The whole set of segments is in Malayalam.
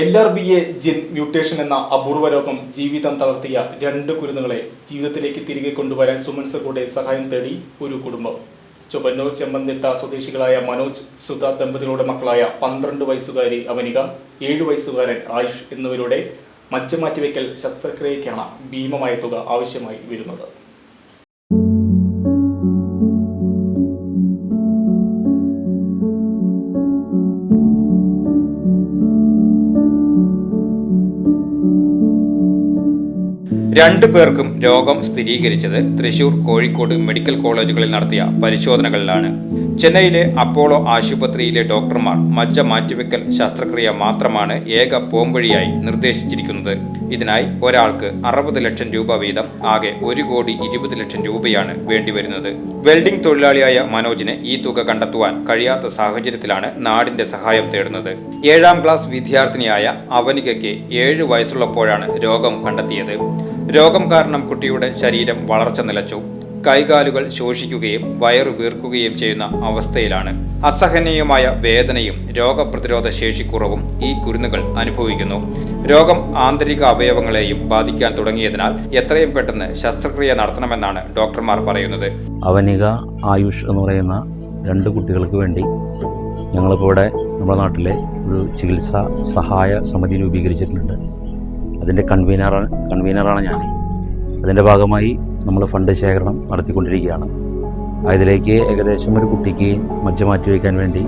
L R B A gene mutation എന്ന അപൂർവ രോഗം ജീവിതം തളർത്തിയ രണ്ട് കുരുന്നുകളെ ജീവിതത്തിലേക്ക് തിരികെ കൊണ്ടുവരാൻ സുമൻസ് കൂടെ സഹായം തേടി ഒരു കുടുംബം. ചൊവ്വന്നൂർ ചെമ്മന്തിട്ട സ്വദേശികളായ മനോജ് സുധ ദമ്പതികളുടെ മക്കളായ പന്ത്രണ്ട് വയസ്സുകാരി അവനിക ഏഴു വയസ്സുകാരൻ ആയുഷ് എന്നിവരുടെ മച്ചമാറ്റിവെക്കൽ ശസ്ത്രക്രിയയ്ക്കാണ് ഭീമമായ തുക ആവശ്യമായി വരുന്നത്. രണ്ടു പേർക്കും രോഗം സ്ഥിരീകരിച്ചത് തൃശൂർ കോഴിക്കോട് മെഡിക്കൽ കോളേജുകളിൽ നടത്തിയ പരിശോധനകളിലാണ്. ചെന്നൈയിലെ അപ്പോളോ ആശുപത്രിയിലെ ഡോക്ടർമാർ മജ്ജ മാറ്റിവെക്കൽ ശസ്ത്രക്രിയ മാത്രമാണ് ഏക പോംവഴിയായി നിർദ്ദേശിച്ചിരിക്കുന്നത്. ഇതിനായി ഒരാൾക്ക് അറുപത് ലക്ഷം രൂപ വീതം ആകെ ഒരു കോടി ഇരുപത് ലക്ഷം രൂപയാണ് വേണ്ടിവരുന്നത്. വെൽഡിംഗ് തൊഴിലാളിയായ മനോജിന് ഈ തുക കണ്ടെത്തുവാൻ കഴിയാത്ത സാഹചര്യത്തിലാണ് നാടിന്റെ സഹായം തേടുന്നത്. ഏഴാം ക്ലാസ് വിദ്യാർത്ഥിനിയായ അവനികയ്ക്ക് ഏഴ് വയസ്സുള്ളപ്പോഴാണ് രോഗം കണ്ടെത്തിയത്. രോഗം കാരണം കുട്ടിയുടെ ശരീരം വളർച്ച നിലച്ചു. കൈകാലുകൾ ശോഷിക്കുകയും വയറു വീർക്കുകയും ചെയ്യുന്ന അവസ്ഥയിലാണ്. അസഹനീയമായ വേദനയും രോഗപ്രതിരോധ ശേഷിക്കുറവും ഈ കുരുന്നുകൾ അനുഭവിക്കുന്നു. രോഗം ആന്തരിക അവയവങ്ങളെയും ബാധിക്കാൻ തുടങ്ങിയതിനാൽ എത്രയും പെട്ടെന്ന് ശസ്ത്രക്രിയ നടത്തണമെന്നാണ് ഡോക്ടർമാർ പറയുന്നത്. അവനിക ആയുഷ് എന്ന് പറയുന്ന രണ്ട് കുട്ടികൾക്ക് വേണ്ടി ഞങ്ങളിപ്പോൾ ഇവിടെ നമ്മുടെ നാട്ടിലെ ഒരു ചികിത്സാ സഹായ സമിതി രൂപീകരിച്ചിട്ടുണ്ട്. അതിന്റെ കൺവീനറാണ് കൺവീനറാണ് ഞാൻ അതിന്റെ ഭാഗമായി നമ്മൾ ഫണ്ട് ശേഖരണം നടത്തിക്കൊണ്ടിരിക്കുകയാണ്. അതിലേക്ക് ഏകദേശം ഒരു കുട്ടിക്ക് മജ്ജ മാറ്റി വയ്ക്കാൻ വേണ്ടി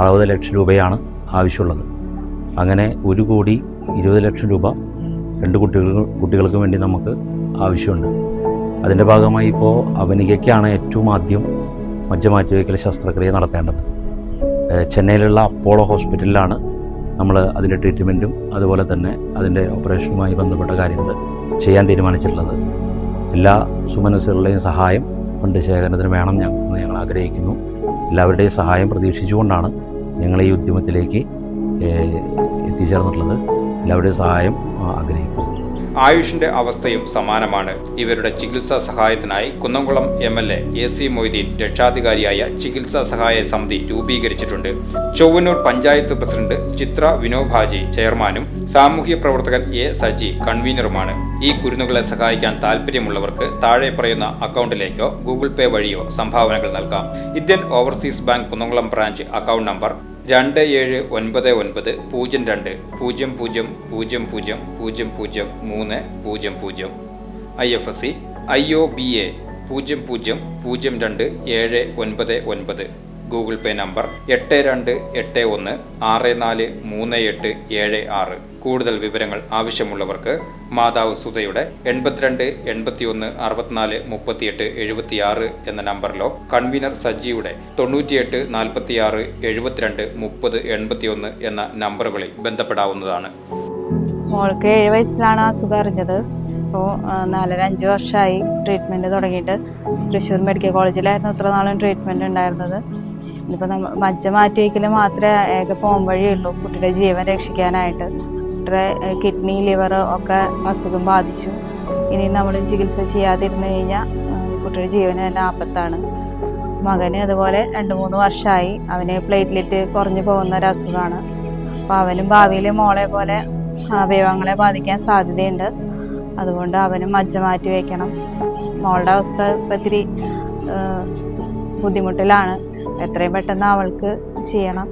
അറുപത് ലക്ഷം രൂപയാണ് ആവശ്യമുള്ളത്. അങ്ങനെ ഒരു കോടി ഇരുപത് ലക്ഷം രൂപ രണ്ട് കുട്ടികൾ കുട്ടികൾക്ക് വേണ്ടി നമുക്ക് ആവശ്യമുണ്ട്. അതിന്റെ ഭാഗമായി ഇപ്പോൾ അവനികയ്ക്കാണ് ഏറ്റവും ആദ്യം മജ്ജ മാറ്റിവയ്ക്കൽ ശസ്ത്രക്രിയ നടത്തേണ്ടത്. ചെന്നൈയിലുള്ള അപ്പോളോ ഹോസ്പിറ്റലിലാണ് നമ്മൾ അതിന്റെ ട്രീറ്റ്മെന്റും അതുപോലെ തന്നെ അതിന്റെ ഓപ്പറേഷനുമായി ബന്ധപ്പെട്ട കാര്യങ്ങൾ ചെയ്യാൻ തീരുമാനിച്ചിട്ടുള്ളത്. എല്ലാ സുമനസ്സുകളുടെയും സഹായം ഫണ്ട് ശേഖരണത്തിന് വേണം ഞങ്ങൾ ഞങ്ങൾ ആഗ്രഹിക്കുന്നു. എല്ലാവരുടെയും സഹായം പ്രതീക്ഷിച്ചുകൊണ്ടാണ് ഞങ്ങൾ ഈ ഉദ്യമത്തിലേക്ക് എത്തിച്ചേർന്നിട്ടുള്ളത്. എല്ലാവരുടെയും സഹായം ആഗ്രഹിക്കുന്നു. ആയുഷിന്റെ അവസ്ഥയും സമാനമാണ്. ഇവരുടെ ചികിത്സാ സഹായത്തിനായി Kunnamkulam M L A A C Moideen രക്ഷാധികാരിയായ ചികിത്സാ സഹായ സമിതി രൂപീകരിച്ചിട്ടുണ്ട്. ചൊവ്വന്നൂർ പഞ്ചായത്ത് പ്രസിഡന്റ് ചിത്ര വിനോഭാജി ചെയർമാനും സാമൂഹ്യ പ്രവർത്തകൻ എ സജി കൺവീനറുമാണ്. ഈ കുരുന്നുകളെ സഹായിക്കാൻ താല്പര്യമുള്ളവർക്ക് താഴെ പറയുന്ന അക്കൗണ്ടിലേക്കോ ഗൂഗിൾ പേ വഴിയോ സംഭാവനകൾ നൽകാം. Indian Overseas Bank Kunnamkulam branch account number രണ്ട് ഏഴ് ഒൻപത് ഒൻപത് പൂജ്യം രണ്ട് പൂജ്യം പൂജ്യം പൂജ്യം പൂജ്യം പൂജ്യം പൂജ്യം മൂന്ന് പൂജ്യം പൂജ്യം. I F S C I O B A പൂജ്യം പൂജ്യം പൂജ്യം രണ്ട് ഏഴ് ഒൻപത് ഒൻപത്. ഗൂഗിൾ പേ നമ്പർ എട്ട് രണ്ട് എട്ട് ഒന്ന് ആറ് നാല് മൂന്ന് എട്ട് ഏഴ് ആറ്. കൂടുതൽ വിവരങ്ങൾ ആവശ്യമുള്ളവർക്ക് മാതാവ് സുധയുടെ എൺപത്തിരണ്ട് എൺപത്തിയൊന്ന് അറുപത്തിനാല് മുപ്പത്തിയെട്ട് എഴുപത്തിയാറ് എന്ന നമ്പറിലോ കൺവീനർ സജ്ജിയുടെ തൊണ്ണൂറ്റിയെട്ട് നാൽപ്പത്തിയാറ് എഴുപത്തിരണ്ട് മുപ്പത് എൺപത്തിയൊന്ന് എന്ന നമ്പറുകളിൽ ബന്ധപ്പെടാവുന്നതാണ്. മോൾക്ക് ഏഴ് വയസ്സിലാണ് അസുഖം അറിഞ്ഞത്. ഇപ്പോൾ നാലര അഞ്ച് വർഷമായി ട്രീറ്റ്മെന്റ് തുടങ്ങിയിട്ട്. തൃശ്ശൂർ മെഡിക്കൽ കോളേജിലായിരുന്നു ഇത്ര നാളും ട്രീറ്റ്മെന്റ് ഉണ്ടായിരുന്നത്. ഇപ്പോൾ നമ്മൾ മജ്ജ മാറ്റി മാത്രമേ ഏക പോം വഴിയുള്ളൂ കുട്ടിയുടെ ജീവൻ രക്ഷിക്കാനായിട്ട്. കുട്ടിയുടെ കിഡ്നി ലിവർ ഒക്കെ അസുഖം ബാധിച്ചു. ഇനി നമ്മൾ ചികിത്സ ചെയ്യാതിരുന്നു കഴിഞ്ഞാൽ കുട്ടിയുടെ ജീവന് തന്നെ ആപത്താണ്. മകന് അതുപോലെ രണ്ട് മൂന്ന് വർഷമായി അവന് പ്ലേറ്റ്ലെറ്റ് കുറഞ്ഞു പോകുന്ന ഒരു അസുഖമാണ്. അപ്പോൾ അവനും ഭാവിയിൽ മോളെ പോലെ അവയവങ്ങളെ ബാധിക്കാൻ സാധ്യതയുണ്ട്. അതുകൊണ്ട് അവനും മജ്ജ മാറ്റി വയ്ക്കണം മോളുടെ അവസ്ഥ ഇപ്പം ഇത്തിരി ബുദ്ധിമുട്ടിലാണ്. എത്രയും പെട്ടെന്ന് അവൾക്ക് ചെയ്യണം